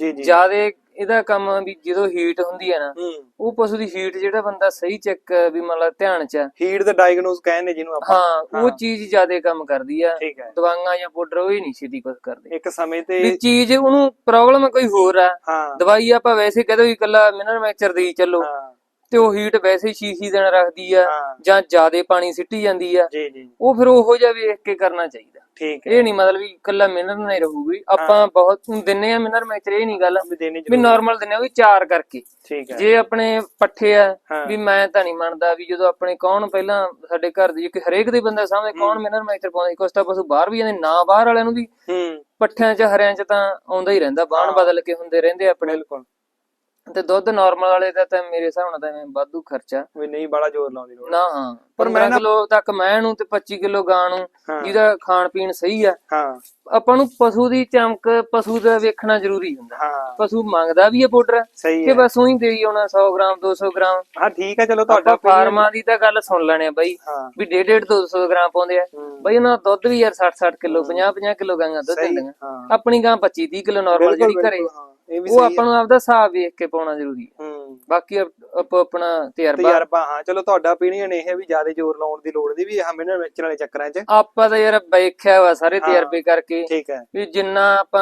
ਜੀ ਜੀ। ਜਿਆਦੇ ਇਹਦਾ ਕੰਮ ਵੀ ਜਦੋਂ ਹੀਟ ਹੁੰਦੀ ਹੈ ਨਾ ਉਹ ਪਸ਼ੂ ਦੀ ਹੀਟ ਜਿਹੜਾ ਬੰਦਾ ਸਹੀ ਚੈੱਕ ਵੀ ਮੰਨ ਲਾ ਧਿਆਨ ਚ ਹੀਟ ਦਾ ਡਾਇਗਨੋਸ ਕਹਿੰਦੇ ਜਿਹਨੂੰ ਆਪਾਂ। ਹਾਂ ਉਹ। ਚੀਜ਼ ਜਿਆਦੇ ਕੰਮ ਕਰਦੀ ਆ। ਦਵਾਈਆਂ ਜਾਂ ਪਾਊਡਰ ਉਹ ਹੀ ਨਹੀਂ ਛੇਤੀ ਕੁਝ ਕਰਦੇ। ਇੱਕ ਸਮੇਂ ਵੀ ਤੇ ਚੀਜ਼ ਉਹਨੂੰ ਪ੍ਰੋਬਲਮ ਕੋਈ ਹੋਰ ਆ। ਦਵਾਈ ਆਪਾਂ ਵੈਸੇ ਕਹਦੇ ਵੀ ਇਕੱਲਾ ਮਿਨਰਲ ਮੈਕਚਰ ਦੇਈ ਚੱਲੋ। ਤੇ ਉਹ ਹੀਟ ਵੈਸੇ ਹੀ ਛੀ-ਛੀ ਦਿਨ ਰੱਖਦੀ ਆ ਜਾਂ ਜਿਆਦੇ ਪਾਣੀ ਸਿੱਟੀ ਜਾਂਦੀ ਆ। ਜੀ ਜੀ ਉਹ ਫਿਰ ਉਹੋ ਜਿਹਾ ਵੇਖ ਕੇ ਕਰਨਾ ਚਾਹੀਦਾ। ਠੀਕ ਹੈ। ਇਹ ਨਹੀਂ ਮਤਲਬ ਵੀ ਇਕੱਲਾ ਮਿਨਰਲ ਨਹੀਂ ਰਹੂਗੀ। ਆਪਾਂ ਬਹੁਤ ਦਿੰਨੇ ਆ ਮਿਨਰਲ ਮੈਕਚਰ ਇਹ ਨਹੀਂ ਗੱਲ ਵੀ ਦੇਣੀ ਨਾਰਮਲ ਦਿੰਨੇ ਆ ਵੀ ਚਾਰ ਕਰਕੇ। ਠੀਕ ਹੈ। ਜੇ ਆਪਣੇ ਪੱਠੇ ਆ। ਵੀ ਮੈਂ ਤਾਂ ਨਹੀਂ ਮੰਨਦਾ ਵੀ ਜਦੋਂ ਆਪਣੇ ਕੌਣ ਪਹਿਲਾਂ ਸਾਡੇ ਘਰ ਦੇ ਕਿ ਹਰੇਕ ਦੇ ਬੰਦਾ ਸਾਹਮਣੇ ਕੌਣ ਮਿਨਰਲ ਮੈਕਚਰ ਪਾਉਂਦਾ ਕੁਛ ਤਾਂ ਪਸ਼ੂ ਬਾਹਰ ਵੀ ਜਾਂਦੇ ਨਾ ਬਾਹਰ ਵਾਲਿਆਂ ਨੂੰ ਵੀ। ਹੂੰ। ਪੱਠਿਆਂ 'ਚ ਹਰਿਆਂ 'ਚ ਤਾਂ ਆਉਂਦਾ ਹੀ ਰਹਿੰਦਾ ਬਾਣ। ਬਦਲ ਕੇ ਹੁੰਦੇ ਰਹਿੰਦੇ ਆਪਣੇ। ਬਿਲਕੁਲ। ਤੇ ਦੁੱਧ ਨਾਰਮਲ ਵਾਲੇ ਦਾ ਤਾਂ ਮੇਰੇ ਹਿਸਾਬ ਨਾਲ ਤਾਂ ਐਵੇਂ ਵਾਧੂ ਖਰਚਾ। ਵੀ ਨਹੀਂ ਬੜਾ ਜ਼ੋਰ ਲਾਉਂਦੀ ਲੋੜ। ਨਾ ਹਾਂ। ਪਰ ਮੈਂ ਕਿਲੋ ਤੱਕ ਮੈਂ ਨੂੰ ਤੇ 25 ਕਿਲੋ ਗਾਂ ਨੂੰ। ਜਿਹਦਾ ਖਾਣ ਪੀਣ ਸਹੀ ਆ। ਹਾਂ। ਆਪਾਂ ਨੂੰ ਪਸ਼ੂ ਦੀ ਚਮਕ ਪਸ਼ੂ ਦਾ ਵੇਖਣਾ ਜ਼ਰੂਰੀ ਹੁੰਦਾ। ਹਾਂ। ਪਸ਼ੂ ਮੰਗਦਾ ਵੀ ਹੈ ਪਾਊਡਰ ਕਿ ਬਸ ਉਹੀ ਦੇਈ ਆਉਣਾ 100 ਗ੍ਰਾਮ 200 ਗ੍ਰਾਮ। ਹਾਂ ਠੀਕ ਹੈ ਚਲੋ ਤੁਹਾਡਾ ਫਾਰਮਾਂ ਦੀ ਤਾਂ ਗੱਲ ਸੁਣ ਲੈਣੇ ਆ ਬਾਈ। ਵੀ 1.5 200 ਗ੍ਰਾਮ ਪਾਉਂਦੇ ਆ। ਬਾਈ ਉਹਨਾਂ ਦਾ ਦੁੱਧ ਵੀ ਯਾਰ 60 60 ਕਿਲੋ 50 50 ਕਿਲੋ ਗਾਂਗਾ ਦੁੱਧ ਦਿੰਦੀਆਂ ਆਪਣੀ ਗਾਂ 25 30 ਕਿਲੋ ਨਾਰਮਲ ਜਿਹੜੀ ਘਰੇ। ਇਹ ਵੀ ਉਹ ਸਹੀ ਆਪਾਂ ਨੂੰ ਆਪਦਾ ਹਿਸਾਬ ਵੇਖ ਕੇ ਪਾਉਣਾ ਜ਼ਰੂਰੀ ਹੈ ਹੂੰ। ਬਾਕੀ ਆਪ- ਆਪੋ ਆਪਣਾ ਤਜਰਬਾ ਤਜਰਬਾ ਹਾਂ ਚਲੋ ਤੁਹਾਡਾ opinion ਇਹ ਹੈ ਵੀ ਜ਼ਿਆਦਾ ਜ਼ੋਰ ਲਾਉਣ ਦੀ ਲੋੜ ਨਹੀਂ ਵੀ ਹਾਂ ਮਿਨਰ ਵੇਚਣ ਵਾਲੇ ਚੱਕਰਾਂ 'ਚ। ਆਪਾਂ ਤਾਂ ਯਾਰ ਵੇਖਿਆ ਵਾ ਸਾਰੇ। ਤਜਰਬੇ ਕਰਕੇ ਠੀਕ ਹੈ। ਵੀ ਜਿੰਨਾ ਆਪਾਂ